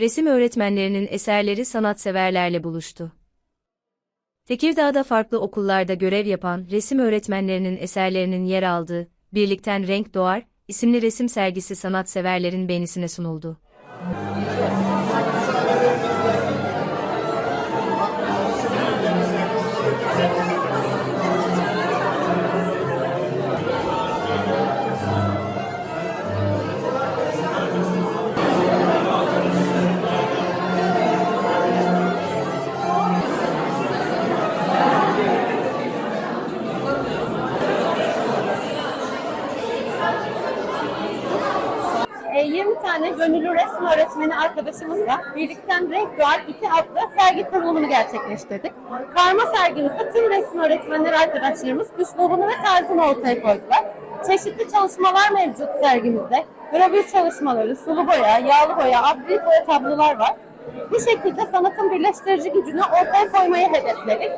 resim öğretmenlerinin eserleri sanatseverlerle buluştu. Tekirdağ'da farklı okullarda görev yapan resim öğretmenlerinin eserlerinin yer aldığı Birlikten Renk Doğar isimli resim sergisi sanatseverlerin beğenisine sunuldu. 20 tane gönüllü resim öğretmeni arkadaşımızla Birlikten Renk Doğar 2 adlı sergi kurulumunu gerçekleştirdik. Karma sergimizde tüm resim öğretmenleri arkadaşlarımız üslubunu ve tarzını ortaya koydular. Çeşitli çalışmalar mevcut sergimizde. Gravür çalışmaları, sulu boya, yağlı boya, akrilik boya tablolar var. Bu şekilde sanatın birleştirici gücünü ortaya koymayı hedefledik.